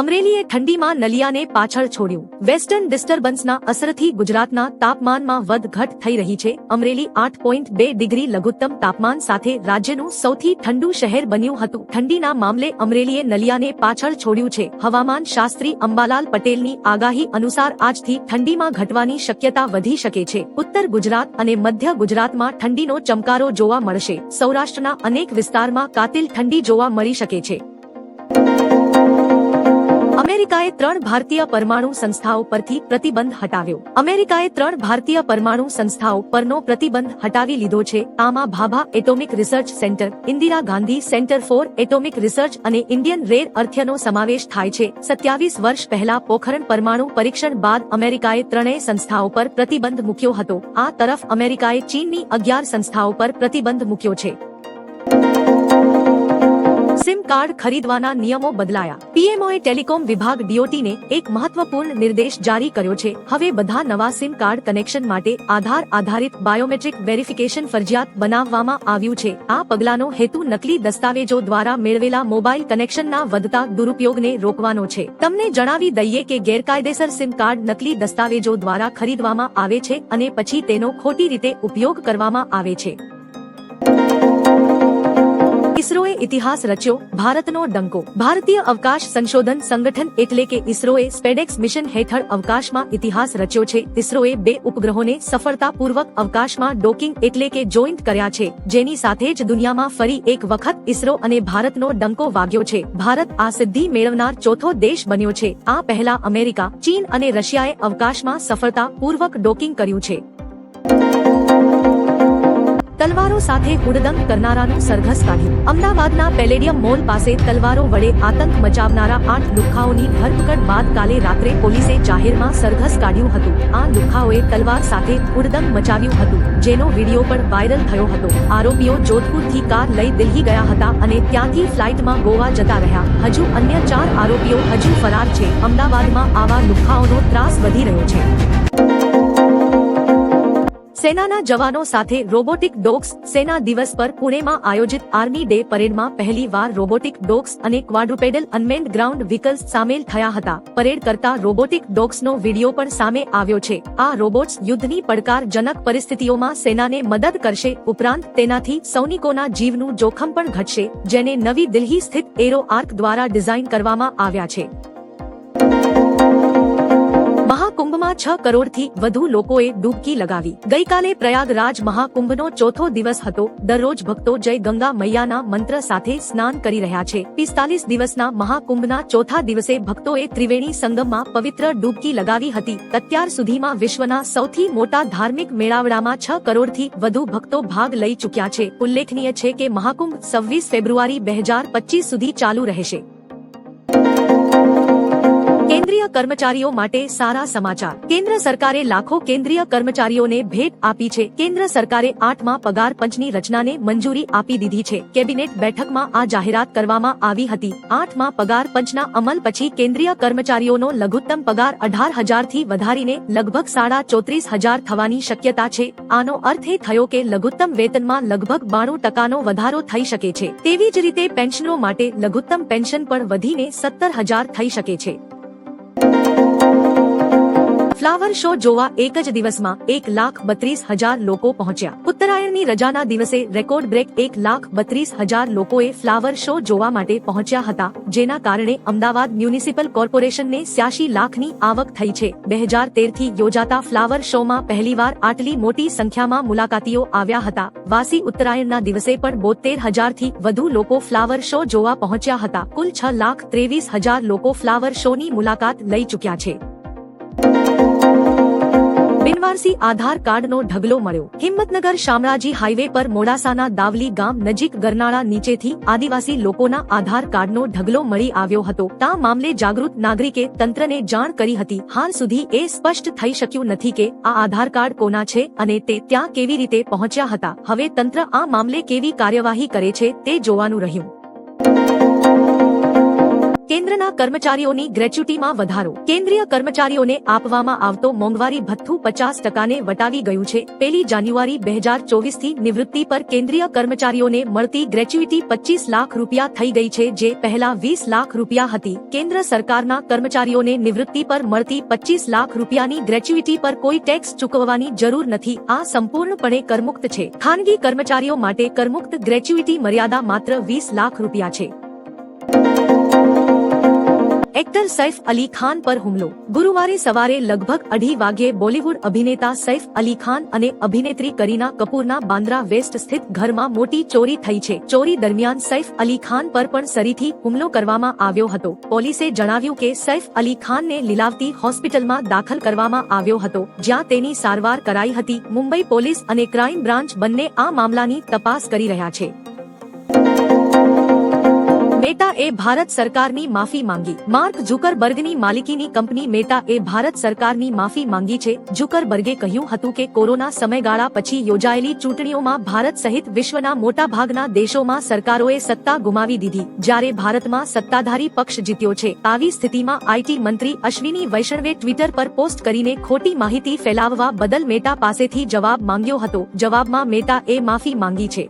અમરેલીએ ઠંડીમાં નલિયાને પાછળ છોડ્યું. વેસ્ટર્ન ડિસ્ટર્બન્સના અસરથી ગુજરાતના તાપમાનમાં વધઘટ થઈ રહી છે. અમરેલી આઠ પોઈન્ટ બે ડિગ્રી લઘુત્તમ તાપમાન સાથે રાજ્યનું સૌથી ઠંડુ શહેર બન્યું હતું. ઠંડીના મામલે અમરેલીએ નલિયાને પાછળ છોડ્યું છે. હવામાન શાસ્ત્રી અંબાલાલ પટેલની આગાહી અનુસાર આજથી ઠંડીમાં ઘટવાની શક્યતા વધી શકે છે. ઉત્તર ગુજરાત અને મધ્ય ગુજરાતમાં ઠંડીનો ચમકારો જોવા મળશે. સૌરાષ્ટ્રના અનેક વિસ્તારમાં કાતિલ ઠંડી જોવા મળી શકે છે. અમેરિકાએ ત્રણ ભારતીય પરમાણુ સંસ્થાઓ પરથી પ્રતિબંધ હટાવ્યો. અમેરિકાએ ત્રણ ભારતીય પરમાણુ સંસ્થાઓ પરનો પ્રતિબંધ હટાવી લીધો છે. આમાં Bhabha atomic research centre, Indira Gandhi centre for atomic research અને ઇન્ડિયન રેર અર્થ્યનો સમાવેશ થાય છે. સત્યાવીસ વર્ષ પહેલા પોખરણ પરમાણુ પરીક્ષણ બાદ અમેરિકાએ ત્રણેય સંસ્થાઓ પર પ્રતિબંધ મૂક્યો હતો. આ તરફ અમેરિકાએ ચીનની અગિયાર સંસ્થાઓ પર પ્રતિબંધ મૂક્યો છે. સિમ કાર્ડ ખરીદવાના નિયમો બદલાયા. પીએમઓએ ટેલિકોમ વિભાગ ડીઓટીને એક મહત્વપૂર્ણ નિર્દેશ જારી કર્યો છે. હવે બધા નવા સિમ કાર્ડ કનેક્શન માટે આધાર આધારિત બાયોમેટ્રિક વેરિફિકેશન ફરજિયાત બનાવવામાં આવ્યું છે. આ પગલાંનો હેતુ નકલી દસ્તાવેજો દ્વારા મેળવેલા મોબાઈલ કનેક્શનના વધતા દુરુપયોગને રોકવાનો છે. તમને જણાવી દઈએ કે ગેરકાયદેસર સિમ કાર્ડ નકલી દસ્તાવેજો દ્વારા ખરીદવામાં આવે છે અને પછી તેનો ખોટી રીતે ઉપયોગ કરવામાં આવે છે. ઇસરોએ ઇતિહાસ રચ્યો ભારતનો ડંકો. ભારતીય અવકાશ સંશોધન સંગઠન એટલે કે ઇસરોએ સ્પેડેક્સ મિશન હેઠળ અવકાશમાં ઇતિહાસ રચ્યો છે. ઇસરોએ બે ઉપગ્રહોને સફળતાપૂર્વક અવકાશમાં ડોકિંગ એટલે કે જોઈન્ટ કર્યા છે. જેની સાથે જ દુનિયામાં ફરી એક વખત ઇસરો અને ભારતનો ડંકો વાગ્યો છે. ભારત આ સિદ્ધિ મેળવનાર ચોથો દેશ બન્યો છે. આ પહેલા અમેરિકા, ચીન અને રશિયાએ અવકાશમાં સફળતાપૂર્વક ડોકિંગ કર્યું છે. તલવારો સાથે હુડદંગ કરનારાનું સરઘસ કાઢ્યું. અમદાવાદના પેલેડિયમ મોલ પાસે તલવારો વડે આતંક મચાવનારા આઠ દુખાઓની ધરપકડ બાદ કાલે રાત્રે પોલીસે જાહેરમાં સરઘસ કાઢ્યું હતું. આ દુખાઓએ તલવાર સાથે હુડદંગ મચાવ્યું હતું, જેનો વીડિયો પણ વાયરલ થયો હતો. આરોપીઓ જોધપુરથી કાર લઈ દિલ્હી ગયા હતા અને ત્યાંથી ફ્લાઇટમાં ગોવા જતા રહ્યા. હજુ અન્ય ચાર આરોપીઓ હજુ ફરાર છે. અમદાવાદમાં આવા દુખાઓનો ત્રાસ વધી રહ્યો છે. સેનાના જવાનો સાથે રોબોટિક ડોગ્સ સેના દિવસ પર પુણેમાં આયોજિત આર્મી ડે પરેડમાં પહેલી વાર રોબોટિક ડોગ્સ અને ક્વાડ્રુપેડલ અનમેન્ડ ગ્રાઉન્ડ વ્હીકલ્સ સામેલ થયા હતા. પરેડ કરતા રોબોટિક ડોગ્સનો વીડિયો પણ સામે આવ્યો છે. આ રોબોટ્સ યુદ્ધની પડકારજનક પરિસ્થિતિઓમાં સેનાને મદદ કરશે, ઉપરાંત તેનાથી સૈનિકોના જીવનું જોખમ પણ ઘટશે, જેને નવી દિલ્હી સ્થિત એરો આર્ક દ્વારા ડિઝાઇન કરવામાં આવ્યા છે. મહાકુંભમાં છ કરોડથી વધુ લોકોએ ડૂબકી લગાવી. ગઈકાલે પ્રયાગરાજ મહાકુંભનો ચોથો દિવસ હતો. દરરોજ ભક્તો જય ગંગા મૈયાના મંત્ર સાથે સ્નાન કરી રહ્યા છે. પિસ્તાલીસ દિવસના મહાકુંભના ચોથા દિવસે ભક્તોએ ત્રિવેણી સંગમમાં પવિત્ર ડૂબકી લગાવી હતી. અત્યાર સુધીમાં વિશ્વના સૌથી મોટા ધાર્મિક મેળાવડામાં છ કરોડથી વધુ ભક્તો ભાગ લઈ ચૂક્યા છે. ઉલ્લેખનીય છે કે મહાકુંભ સવ્વીસ ફેબ્રુઆરી બે હજાર પચીસ સુધી ચાલુ રહેશે. કેન્દ્રીય કર્મચારીઓ માટે સારા સમાચાર. કેન્દ્ર સરકારે લાખો કેન્દ્રીય કર્મચારીઓને ભેટ આપી છે. કેન્દ્ર સરકારે આઠમા પગાર પંચની રચનાને મંજૂરી આપી દીધી છે. કેબિનેટ બેઠકમાં આ જાહેરાત કરવામાં આવી હતી. આઠમા પગાર પંચના અમલ પછી કેન્દ્રીય કર્મચારીઓનો લઘુત્તમ પગાર અઢાર હજારથી વધારીને લગભગ સાડા ચોત્રીસ હજાર થવાની શક્યતા છે. આનો અર્થ એ થયો કે લઘુત્તમ વેતનમાં લગભગ બાણું ટકાનો વધારો થઈ શકે છે. તેવી જ રીતે પેન્શનો માટે લઘુત્તમ પેન્શન પણ વધીને સત્તર હજાર થઈ શકે છે. ફ્લાવર શો જોવા એક જ દિવસમાં એક લાખ બત્રીસ હજાર લોકો પહોંચ્યા. ઉત્તરાયણની રજાના દિવસે રેકોર્ડ બ્રેક એક લાખ બત્રીસ હજાર લોકોએ ફ્લાવર શો જોવા માટે પહોંચ્યા હતા, જેના કારણે અમદાવાદ મ્યુનિસિપલ કોર્પોરેશનને સ્યાશી લાખની આવક થઈ છે. બે હજાર તેરથી યોજાતા ફ્લાવર શોમાં પહેલીવાર આટલી મોટી સંખ્યામાં મુલાકાતીઓ આવ્યા હતા. વાસી ઉત્તરાયણના દિવસે પણ બોતેર હજારથી વધુ લોકો ફ્લાવર શો જોવા પહોંચ્યા હતા. કુલ છ લાખ ત્રેવીસ હજાર લોકો ફ્લાવર શોની મુલાકાત લઈ ચૂક્યા છે. બિનવારસી આધાર કાર્ડનો ઢગલો મળ્યો. હિંમતનગર શામળાજી હાઈવે પર મોડાસાના દાવલી ગામ નજીક ગરનાળા નીચેથી આદિવાસી લોકોના આધાર કાર્ડનો ઢગલો મળી આવ્યો હતો. તા મામલે જાગૃત નાગરિકે તંત્રને જાણ કરી હતી. હાલ સુધી એ સ્પષ્ટ થઈ શક્યું નથી કે આ આધાર કાર્ડ કોના છે અને તે ત્યાં કેવી રીતે પહોંચ્યા હતા. હવે તંત્ર આ મામલે કેવી કાર્યવાહી કરે છે તે જોવાનું રહ્યું. કેન્દ્રના કર્મચારીઓની ગ્રેચ્યુટીમાં વધારો. કેન્દ્રીય કર્મચારીઓને આપવામાં આવતો મોંઘવારી ભથ્થું પચાસ ટકાને વટાવી ગયું છે. પેલી જાન્યુઆરી બે હજાર ચોવીસથી નિવૃત્તિ પર કેન્દ્રીય કર્મચારીઓને મળતી ગ્રેચ્યુટી પચીસ લાખ રૂપિયા થઈ ગઈ છે, જે પહેલા વીસ લાખ રૂપિયા હતી. કેન્દ્ર સરકારના કર્મચારીઓને નિવૃત્તિ પર મળતી પચીસ લાખ રૂપિયાની ગ્રેચ્યુટી પર કોઈ ટેક્સ ચૂકવવાની જરૂર નથી. આ સંપૂર્ણપણે કરમુક્ત છે. ખાનગી કર્મચારીઓ માટે કરમુક્ત ગ્રેચ્યુટી મર્યાદા માત્ર વીસ લાખ રૂપિયા છે. એક્ટર સૈફ અલી ખાન પર હુમલો. ગુરુવારે સવારે લગભગ અઢી વાગ્યે બોલીવુડ અભિનેતા સૈફ અલી ખાન અને અભિનેત્રી કરીના કપૂરના બાંદ્રા વેસ્ટ સ્થિત ઘરમાં મોટી ચોરી થઈ છે. ચોરી દરમિયાન સૈફ અલી ખાન પર પણ સરીથી હુમલો કરવામાં આવ્યો હતો. પોલીસે જણાવ્યું કે સૈફ અલી ખાનને લીલાવતી હોસ્પિટલમાં દાખલ કરવામાં આવ્યો હતો, જ્યાં તેની સારવાર કરાઈ હતી. મુંબઈ પોલીસ અને ક્રાઇમ બ્રાન્ચ બંને આ મામલાની તપાસ કરી રહ્યા છે. મેટા એ ભારત સરકારની માફી માંગી. માર્ક ઝુકરબર્ગની માલિકીની કંપની મેટા એ ભારત સરકારની માફી માંગી છે. ઝુકરબર્ગે કહ્યું હતું કે કોરોના સમયગાળા પછી યોજાયેલી ચૂંટણીઓમાં ભારત સહિત વિશ્વના મોટાભાગના દેશોમાં સરકારોએ સત્તા ગુમાવી દીધી. જ્યારે ભારતમાં સત્તાધારી પક્ષ જીત્યો છે. આવી સ્થિતિમાં આઈટી મંત્રી અશ્વિની વૈષ્ણવે ટ્વિટર પર પોસ્ટ કરીને ખોટી માહિતી ફેલાવવા બદલ મેટા પાસેથી જવાબ માંગ્યો હતો. જવાબમાં મેટા એ માફી માંગી છે.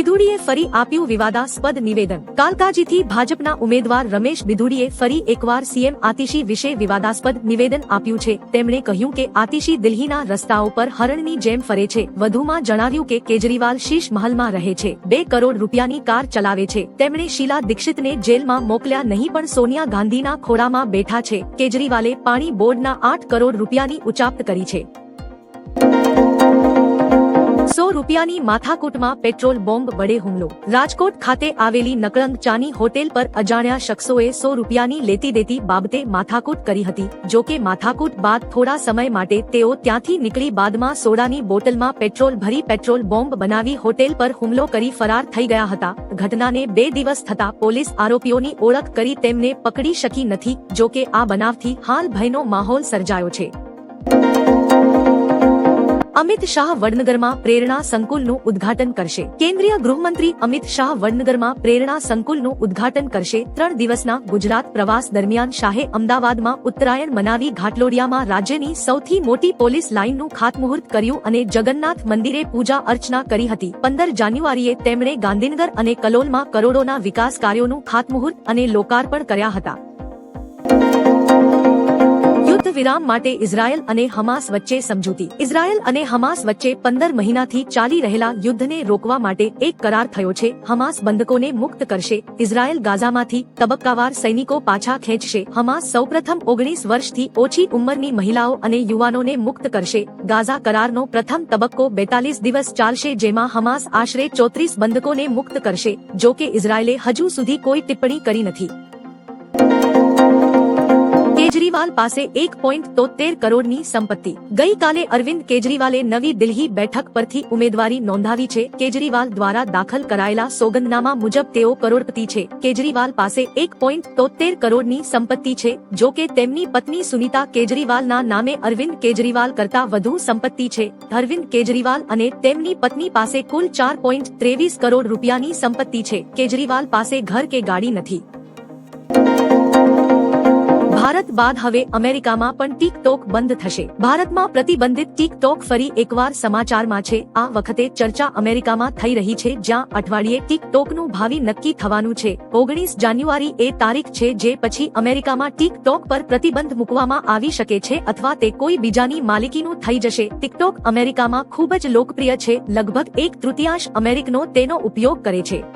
બિધુડીએ ફરી આપ્યું વિવાદાસ્પદ નિવેદન. કાલકાજીથી ભાજપના ઉમેદવાર રમેશ બિધુડીએ ફરી એકવાર સીએમ આતિશી વિશે વિવાદાસ્પદ નિવેદન આપ્યું છે. તેમણે કહ્યું કે આતિશી દિલ્હીના રસ્તાઓ પર હરણની જેમ ફરે છે. વધુમાં જણાવ્યું કે કેજરીવાલ શીશ મહલમાં રહે છે. બે કરોડ રૂપિયાની કાર ચલાવે છે. તેમણે શીલા દીક્ષિતને જેલમાં મોકલ્યા નહીં પણ સોનિયા ગાંધીના ખોળામાં બેઠા છે. કેજરીવાલે પાણી બોર્ડના આઠ કરોડ રૂપિયાની ઉચાપ્ત કરી છે. સો રૂપિયાની માથાકૂટમાં પેટ્રોલ બોમ્બ વડે હુમલો. રાજકોટ ખાતે આવેલી નકળંગ ચાની હોટેલ પર અજાણ્યા શખ્સોએ સો રૂપિયાની લેતી દેતી બાબતે માથાકૂટ કરી હતી. જો કે માથાકૂટ બાદ થોડા સમય માટે તેઓ ત્યાંથી નીકળી બાદમાં સોડાની બોટલમાં પેટ્રોલ ભરી પેટ્રોલ બોમ્બ બનાવી હોટેલ પર હુમલો કરી ફરાર થઈ ગયા હતા. ઘટનાને બે દિવસ થતા પોલીસ આરોપીઓની ઓળખ કરી તેમને પકડી શકી નથી. જો કે આ બનાવથી હાલ ભયનો માહોલ સર્જાયો છે. અમિત શાહ વડનગરમાં પ્રેરણા સંકુલનું ઉદ્ઘાટન કરશે. કેન્દ્રીય ગૃહમંત્રી અમિત શાહ વડનગરમાં પ્રેરણા સંકુલનું ઉદ્ઘાટન કરશે. ત્રણ દિવસના ગુજરાત પ્રવાસ દરમિયાન શાહે અમદાવાદમાં ઉત્તરાયણ મનાવી ઘાટલોડિયામાં રાજ્યની સૌથી મોટી પોલીસ લાઇનનું ખાતમુહૂર્ત કર્યું અને જગન્નાથ મંદિરે પૂજા અર્ચના કરી હતી. પંદર જાન્યુઆરીએ તેમણે ગાંધીનગર અને કલોલમાં કરોડોના વિકાસ કાર્યોનું ખાતમુહૂર્ત અને લોકાર્પણ કર્યા હતા. યુદ્ધ વિરામ માટે ઇઝરાયલ અને હમાસ વચ્ચે સમજૂતી. ઇઝરાયલ અને હમાસ વચ્ચે પંદર મહિનાથી ચાલી રહેલા યુદ્ધને રોકવા માટે એક કરાર થયો છે. હમાસ બંધકોને મુક્ત કરશે. ઇઝરાયલ ગાઝામાંથી તબક્કાવાર સૈનિકો પાછા ખેંચશે. હમાસ સૌપ્રથમ ઓગણીસ વર્ષથી ઓછી ઉંમરની મહિલાઓ અને યુવાનોને મુક્ત કરશે. ગાઝા કરારનો પ્રથમ તબક્કો બેતાલીસ દિવસ ચાલશે જેમાં હમાસ આશરે ચોત્રીસ બંધકોને મુક્ત કરશે, જો કે ઇઝરાયલે હજુ સુધી કોઈ ટિપ્પણી કરી નથી. કેજરીવાલ પાસે એક પોઈન્ટ તોતેર કરોડની સંપત્તિ. ગઈકાલે અરવિંદ કેજરીવાલે નવી દિલ્હી બેઠક પરથી ઉમેદવારી નોંધાવી છે. કેજરીવાલ દ્વારા દાખલ કરાયેલા સોગંદનામા મુજબ તેઓ કરોડપતિ છે. કેજરીવાલ પાસે એક પોઈન્ટ તોતેર કરોડની સંપત્તિ છે, જો કે તેમની પત્ની સુનીતા કેજરીવાલના નામે અરવિંદ કેજરીવાલ કરતા વધુ સંપત્તિ છે. અરવિંદ કેજરીવાલ અને તેમની પત્ની પાસે કુલ ચાર પોઈન્ટ ત્રેવીસ કરોડ રૂપિયાની સંપત્તિ છે. કેજરીવાલ પાસે ઘર કે ગાડી નથી. ભારત બાદ હવે અમેરિકામાં પણ ટિકટોક બંધ થશે. ભારતમાં પ્રતિબંધિત ટિકટોક ફરી એકવાર સમાચારમાં છે. આ વખતે ચર્ચા અમેરિકામાં થઈ રહી છે, જ્યાં અઠવાડિયે ટિકટોકનું ભાવિ નક્કી થવાનું છે. ઓગણીસ જાન્યુઆરી એ તારીખ છે જે પછી અમેરિકામાં ટિકટોક પર પ્રતિબંધ મૂકવામાં આવી શકે છે અથવા તે કોઈ બીજાની માલિકીનું થઈ જશે. ટિકટોક અમેરિકામાં ખૂબ જ લોકપ્રિય છે. લગભગ એક તૃતીયાંશ અમેરિકનો તેનો ઉપયોગ કરે છે.